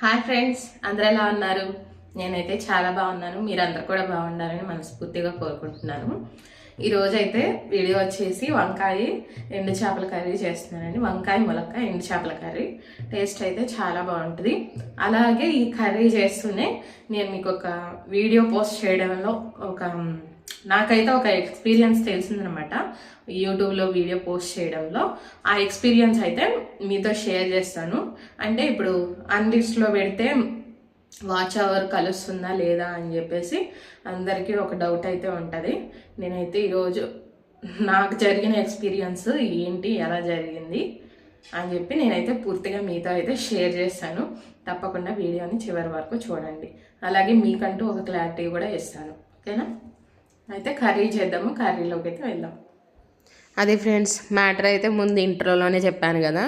Hi friends అందరూ ఎలా ఉన్నారు? నేనైతే చాలా బాగున్నాను. మీరందరూ కూడా బాగుండాలని మనస్ఫూర్తిగా కోరుకుంటున్నాను. ఈరోజైతే వీడియో వచ్చేసి వంకాయ ఎండు చేపల కర్రీ చేస్తున్నానండి. వంకాయ ములక్కాయ ఎండు చేపల కర్రీ. టేస్ట్ అయితే చాలా బాగుంటుంది. అలాగే ఈ కర్రీ చేస్తూనే నేను మీకు ఒక వీడియో పోస్ట్ చేయడంలో ఒక నాకైతే ఒక ఎక్స్పీరియన్స్ తెలిసిందనమాట యూట్యూబ్లో వీడియో పోస్ట్ చేయడంలో. ఆ ఎక్స్పీరియన్స్ అయితే మీతో షేర్ చేస్తాను. అంటే ఇప్పుడు అన్లిస్ట్లో పెడితే వాచ్ అవర్ కలుస్తుందా లేదా అని చెప్పేసి అందరికీ ఒక డౌట్ అయితే ఉంటుంది. నేనైతే ఈరోజు నాకు జరిగిన ఎక్స్పీరియన్స్ ఏంటి ఎలా జరిగింది అని చెప్పి నేనైతే పూర్తిగా మీతో అయితే షేర్ చేస్తాను. తప్పకుండా వీడియోని చివరి వరకు చూడండి. అలాగే మీకంటూ ఒక క్లారిటీ కూడా ఇస్తాను. ఓకేనా? అయితే కర్రీ చేద్దాము కర్రీలోకి అయితే వెళ్దాం. అదే ఫ్రెండ్స్ మ్యాటర్ అయితే ముందు ఇంట్రోలోనే చెప్పాను కదా.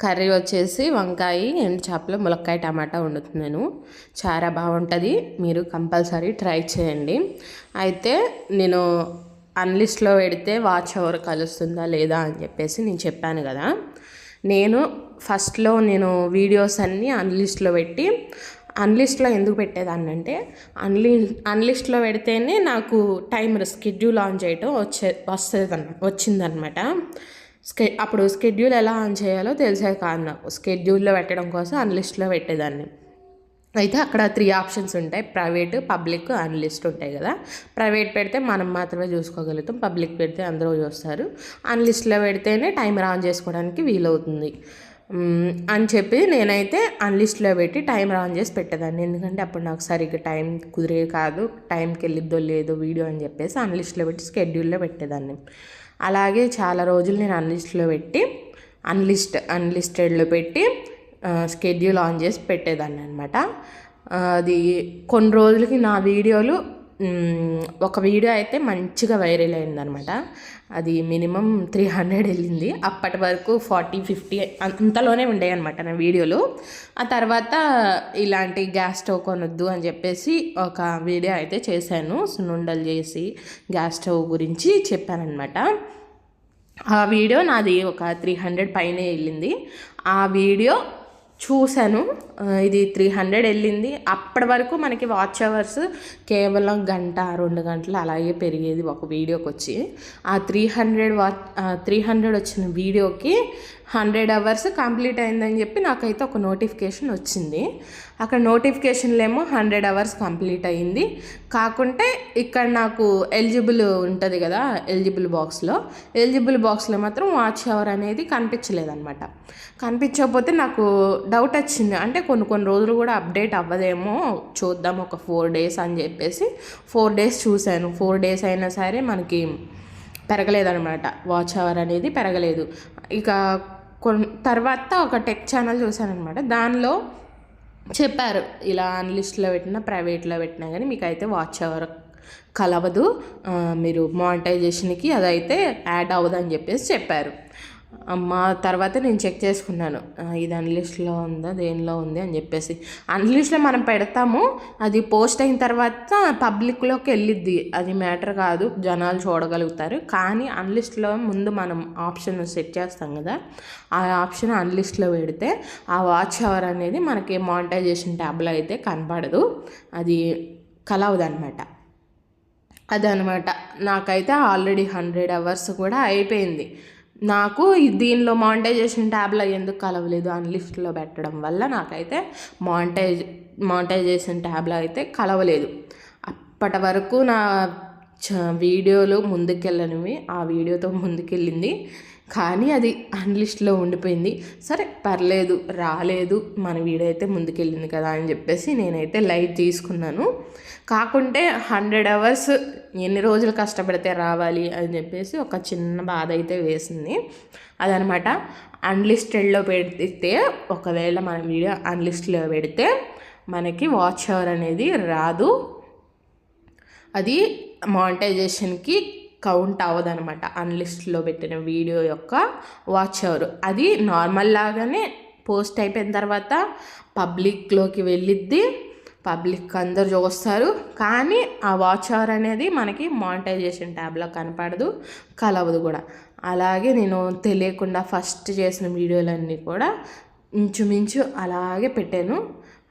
కర్రీ వచ్చేసి వంకాయ అండ్ చేపలు ములక్కాయ టమాటా వండుతుంది నేను. చాలా బాగుంటుంది మీరు కంపల్సరీ ట్రై చేయండి. అయితే నేను అన్లిస్ట్లో పెడితే వాచ్ అవర్ కలుస్తుందా లేదా అని చెప్పేసి నేను చెప్పాను కదా. నేను ఫస్ట్లో నేను వీడియోస్ అన్నీ అన్లిస్ట్లో పెట్టి అన్లిస్ట్లో ఎందుకు పెట్టేదాన్ని అంటే అన్లి అన్లిస్ట్లో పెడితేనే నాకు టైం స్కెడ్యూల్ ఆన్ చేయటం వచ్చే వస్తుందన్న వచ్చిందనమాట స్కె అప్పుడు స్కెడ్యూల్ ఎలా ఆన్ చేయాలో తెలిసేది కాదు నాకు స్కెడ్యూల్లో పెట్టడం కోసం అన్లిస్ట్లో పెట్టేదాన్ని. అయితే అక్కడ త్రీ ఆప్షన్స్ ఉంటాయి. ప్రైవేట్ పబ్లిక్ అన్లిస్ట్ ఉంటాయి కదా. ప్రైవేట్ పెడితే మనం మాత్రమే చూసుకోగలుగుతాం. పబ్లిక్ పెడితే అందరూ చూస్తారు. అన్లిస్ట్లో పెడితేనే టైమర్ ఆన్ చేసుకోవడానికి వీలవుతుంది. అని చెప్పి నేనైతే అన్లిస్ట్లో పెట్టి టైం రాన్ చేసి పెట్టేదాన్ని. ఎందుకంటే అప్పుడు నాకు సరిగ్గా టైం కుదిరే కాదు టైంకి వెళ్ళిద్దో లేదో వీడియో అని చెప్పేసి అన్లిస్ట్లో పెట్టి స్కెడ్యూల్లో పెట్టేదాన్ని. అలాగే చాలా రోజులు నేను అన్లిస్ట్లో పెట్టి అన్లిస్ట్ అన్లిస్టెడ్లో పెట్టి స్కెడ్యూల్ ఆన్ చేసి పెట్టేదాన్ని అనమాట అది కొన్ని రోజులకి నా వీడియోలు ఒక వీడియో అయితే మంచిగా వైరల్ అయిందనమాట అది మినిమం త్రీ హండ్రెడ్ వెళ్ళింది. అప్పటి వరకు ఫార్టీ ఫిఫ్టీ అంతలోనే ఉండేవి అనమాట నా వీడియోలు. ఆ తర్వాత ఇలాంటి గ్యాస్ స్టవ్ కొనొద్దు అని చెప్పేసి ఒక వీడియో అయితే చేశాను. సున్నుండలు చేసి గ్యాస్ స్టవ్ గురించి చెప్పానమాట ఆ వీడియో నాది ఒక త్రీ హండ్రెడ్ పైనే వెళ్ళింది. ఆ వీడియో చూశాను. ఇది త్రీ హండ్రెడ్ వెళ్ళింది. అప్పటి వరకు మనకి వాచ్ అవర్స్ కేవలం గంట రెండు గంటలు అలాగే పెరిగేది ఒక వీడియోకి వచ్చి ఆ three hundred watch three hundred వచ్చిన వీడియోకి హండ్రెడ్ అవర్స్ కంప్లీట్ అయిందని చెప్పి నాకైతే ఒక నోటిఫికేషన్ వచ్చింది. అక్కడ నోటిఫికేషన్లో ఏమో హండ్రెడ్ అవర్స్ కంప్లీట్ అయింది. కాకుంటే ఇక్కడ నాకు ఎలిజిబుల్ ఉంటుంది కదా ఎలిజిబుల్ బాక్స్లో. ఎలిజిబుల్ బాక్స్లో మాత్రం వాచ్ అవర్ అనేది కనిపించలేదన్నమాట. కనిపించకపోతే నాకు డౌట్ వచ్చింది. అంటే కొన్ని కొన్ని రోజులు కూడా అప్డేట్ అవ్వదేమో చూద్దాం ఒక ఫోర్ డేస్ అని చెప్పేసి ఫోర్ డేస్ చూశాను. ఫోర్ డేస్ అయినా సరే మనకి పెరగలేదనమాట వాచ్ అవర్ అనేది పెరగలేదు. ఇక తర్వాత ఒక టెక్ ఛానల్ చూశానమాట దానిలో చెప్పారు ఇలా అన్లిస్ట్లో పెట్టినా ప్రైవేట్లో పెట్టినా కానీ మీకు అయితే వాచ్ అవర్ కలవదు. మీరు మానిటైజేషన్కి అదైతే యాడ్ అవ్వదు అని చెప్పేసి చెప్పారు. మా తర్వాత నేను చెక్ చేసుకున్నాను. ఇది అన్లిస్ట్లో ఉందా దేనిలో ఉంది అని చెప్పేసి. అన్లిస్ట్లో మనం పెడతాము అది పోస్ట్ అయిన తర్వాత పబ్లిక్లోకి వెళ్ళిద్ది. అది మ్యాటర్ కాదు జనాలు చూడగలుగుతారు. కానీ అన్లిస్ట్లో ముందు మనం ఆప్షన్ సెట్ చేస్తాం కదా ఆ ఆప్షన్ అన్లిస్ట్లో పెడితే ఆ వాచ్ అవర్ అనేది మనకి మానిటైజేషన్ ట్యాబ్లో అయితే కనపడదు. అది కలవదు అనమాట అదనమాట నాకైతే ఆల్రెడీ హండ్రెడ్ అవర్స్ కూడా అయిపోయింది. నాకు దీనిలో మానిటైజేషన్ ట్యాబ్లో ఎందుకు కలవలేదు అని లిస్ట్లో పెట్టడం వల్ల నాకైతే మానిటైజ్ మానిటైజేషన్ ట్యాబ్లో అయితే కలవలేదు. అప్పటి వరకు నా చ- వీడియోలు ముందుకెళ్ళనివి ఆ వీడియోతో ముందుకెళ్ళింది. కానీ అది అన్లిస్ట్లో ఉండిపోయింది. సరే పర్లేదు రాలేదు మన వీడైతే అయితే ముందుకెళ్ళింది కదా అని చెప్పేసి నేనైతే లైట్ తీసుకున్నాను. కాకుంటే హండ్రెడ్ అవర్స్ ఎన్ని రోజులు కష్టపడితే రావాలి అని చెప్పేసి ఒక చిన్న బాధ అయితే వేసింది. అదనమాట అన్లిస్టెడ్లో పెడితే ఒకవేళ మన వీడియో అన్లిస్ట్లో పెడితే మనకి వాచ్ అవర్ అనేది రాదు. అది మానిటైజేషన్కి కౌంట్ అవ్వదనమాట అన్లిస్ట్లో పెట్టిన వీడియో యొక్క వాచ్ అవర్ అది నార్మల్ లాగానే పోస్ట్ అయిపోయిన తర్వాత పబ్లిక్లోకి వెళ్ళిద్ది. పబ్లిక్ అందరు చూస్తారు. కానీ ఆ వాచ్ అవర్ అనేది మనకి మానిటైజేషన్ ట్యాబ్లో కనపడదు కలవదు కూడా. అలాగే నేను తెలియకుండా ఫస్ట్ చేసిన వీడియోలన్నీ కూడా ఇంచుమించు అలాగే పెట్టాను.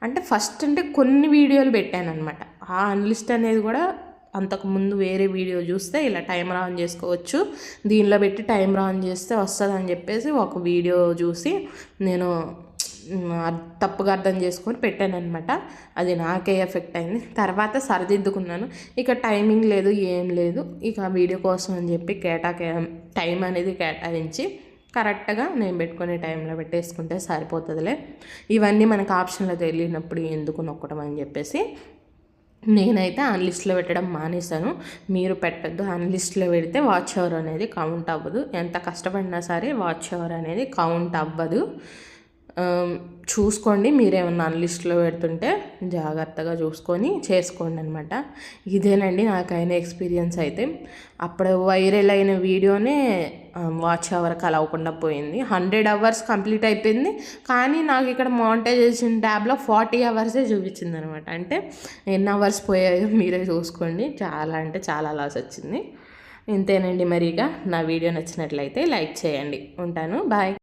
అంటే ఫస్ట్ అంటే కొన్ని వీడియోలు పెట్టాను అనమాట ఆ అన్లిస్ట్ అనేది కూడా అంతకుముందు వేరే వీడియో చూస్తే ఇలా టైమర్ ఆన్ చేసుకోవచ్చు. దీనిలో పెట్టి టైమర్ ఆన్ చేస్తే వస్తుంది అని చెప్పేసి ఒక వీడియో చూసి నేను తప్పుగా అర్థం చేసుకొని పెట్టాను అనమాట అది నాకే ఎఫెక్ట్ అయింది. తర్వాత సరిదిద్దుకున్నాను. ఇక టైమింగ్ లేదు ఏం లేదు. ఇక వీడియో కోసం అని చెప్పి కేటాకే టైం అనేది కేటాయించి కరెక్ట్గా నేను పెట్టుకునే టైంలో పెట్టేసుకుంటే సరిపోతుందిలే. ఇవన్నీ మనకు ఆప్షన్లో తెలియనప్పుడు ఎందుకు నొక్కడం అని చెప్పేసి నేనైతే అన్లిస్ట్లో పెట్టడం మానేశాను. మీరు పెట్టద్దు అన్లిస్ట్లో పెడితే వాచ్ అవర్ అనేది కౌంట్ అవ్వదు. ఎంత కష్టపడినా సరే వాచ్ అవర్ అనేది కౌంట్ అవ్వదు. చూసుకోండి. మీరేమన్నా అన్లిస్ట్లో పెడుతుంటే జాగ్రత్తగా చూసుకొని చేసుకోండి అనమాట ఇదేనండి నాకైన ఎక్స్పీరియన్స్ అయితే. అప్పుడు వైరల్ అయిన వీడియోనే వాచ్ అవర్ కలవకుండా పోయింది. హండ్రెడ్ అవర్స్ కంప్లీట్ అయిపోయింది. కానీ నాకు ఇక్కడ మానిటైజేషన్ ట్యాబ్లో ఫార్టీ అవర్సే చూపించింది అనమాట అంటే ఎన్ని అవర్స్ పోయాయో మీరే చూసుకోండి. చాలా అంటే చాలా లాస్ వచ్చింది. ఇంతేనండి మరి ఇక నా వీడియో నచ్చినట్లయితే లైక్ చేయండి. ఉంటాను. బాయ్.